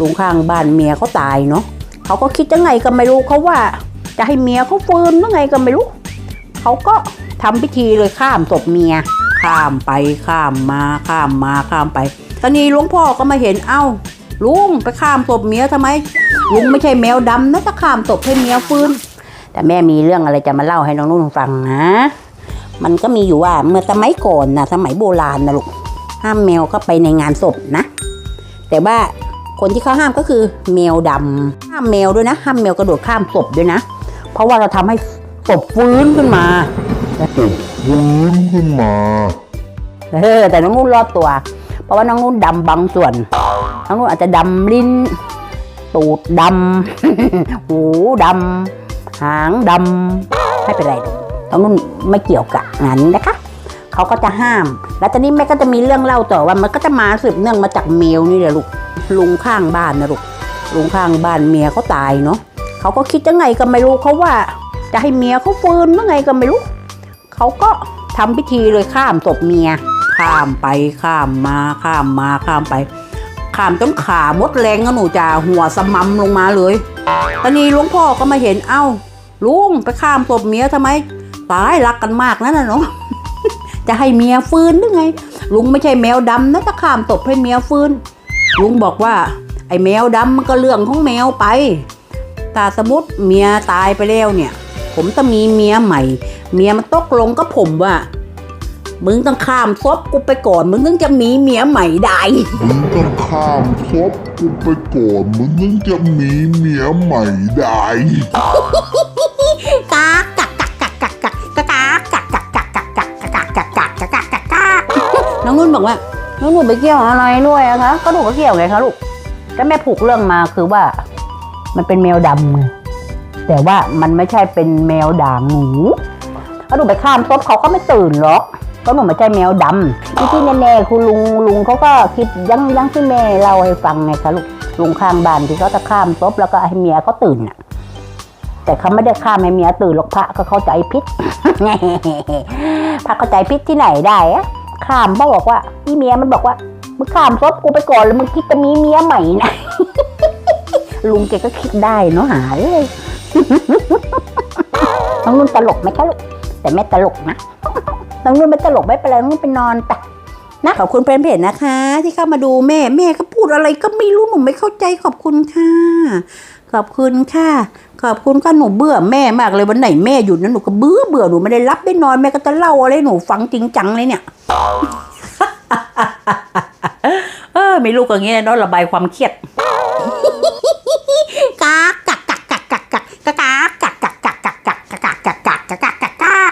ลุงข้างบ้านเมียเขาตายเนาะเขาก็คิดยังไงก็ไม่รู้เขาว่า จะให้เมียเขาฟื้นยังไงก็ไม่รู้เขาก็ทำพิธีเลยข้ามศพเมีย ข้ามไปข้ามมาข้ามมาข้ามไปตอนนี้หลวงพ่อก็มาเห็นเอ้าลุงไปข้ามศพเมียทำไมลุงไม่ใช่แมวดำนะจะข้ามศพให้เมียฟื้น แต่แม่มีเรื่องอะไรจะมาเล่าให้น้องนุ่นฟังนะ มันก็มีอยู่ว่าเมื่อสมัยก่อนนะสมัยโบราณนะลูกห้ามแมวเข้าไปในงานศพนะ แต่ว่า คนที่เขาห้ามก็คือแมวดำห้ามแมวด้วยนะ ห้ามแมวกระโดดข้ามศพด้วยนะ เพราะว่าเราทำให้ศพฟื้นขึ้นมาฟื้นขึ้นมาเออแต่น้องนุ่นรอดตัว เพราะว่าน้องนุ่นดำบางส่วน น้องนุ่นอาจจะดำลิ้น ตูดดำหูดำหางดำไม่เป็นไรหรอกน้องนุ่นไม่เกี่ยวกับงานนี้นะคะเขาก็จะห้าม แล้วตอนนี้แม่ก็จะมีเรื่องเล่าต่อว่ามันก็จะมาสืบเนื่องมาจากเมลนี่แหละลูก ลุงข้างบ้านนะลูกลุงข้างบ้านเมียเขาตายเนาะเขาก็คิดยังไงก็ไม่รู้เขาว่าจะให้เมียเขาฟื้นยังไงก็ไม่รู้เขาก็ทำพิธีเลยข้ามศพเมีย ข้ามไปข้ามมาข้ามมาข้ามไป ข้ามจนขามดแรงก็หนูจะหัวสมัมลงมาเลยตอนนี้หลวงพ่อก็มาเห็นเอ้าลุงไปข้ามศพเมียทำไมตายรักกันมากนั่นน่ะเนาะจะให้เมียฟื้นหรือไง ลุงไม่ใช่แมวดำนะถ้าข้ามศพให้เมียฟื้น ลุงบอกว่า ไอ้แมวดำมันก็เรื่องของแมวไปแต่สมมติเมียตายไปแล้วเนี่ย ผมจะมีเมียใหม่ เมียมันตกลงกับผมว่า มึงต้องข้ามศพกูไปก่อน มึงถึงจะมีเมียใหม่ได้ มึงต้องข้ามครบกูไปก่อน มึงถึงจะมีเมียใหม่ได้กากกักกักกักกักกักกักกักกักกักกักกักกักกักกักกักกักกักกักน้องนุ่นบอกว่า น้องหนูไปเกี่ยวอะไรด้วยอะคะก็หนูก็เกี่ยวไงคะลูกก็แม่ผูกเรื่องมาคือว่า มันเป็นแมวดำไงแต่ว่ามันไม่ใช่เป็นแมวด่างหนูถ้าหนูไปข้ามซบเขาก็ไม่ตื่นหรอกก็หนูไม่ใช่แมวดำที่ที่แน่ๆคุณลุงลุงเขาก็คิดยังยังที่แม่เล่าให้ฟังไงคะลูกลุงข้างบ้านที่เขาจะข้ามซบแล้วก็ให้เมียเขาตื่นน่ะแต่เขาไม่ได้ข้ามให้เมียตื่นหรอกพระก็เข้าใจพิษพระเข้าใจพิษที่ไหนได้อะ ข้ามเขาบอกว่าพี่เมียมันบอกว่ามึงข้ามซบกูไปก่อนแล้วมึงคิดจะมีเมียใหม่นะลุงแกก็คิดได้เนาะหาเลยน้องนุ่นตลกไหมคะลูกแต่ไม่ตลกนะน้องนุ่นไม่ตลกไม่เป็นไรน้องนุ่นไปนอนไป นะขอบคุณแฟนเพจนะคะ ที่เข้ามาดูแม่แม่ก็พูดอะไรก็ไม่รู้หนูไม่เข้าใจขอบคุณค่ะ ขอบคุณค่ะ ขอบคุณค่ะหนูเบื่อแม่มากเลยวันไหนแม่หยุดนะหนูก็เบื่อเบื่อหนูไม่ได้รับได้นอนแม่ก็จะเล่าอะไรหนูฟังจริงจังเลยเนี่ยเออไม่รู้กอย่างเงี้ยเนาะระบายความเครียด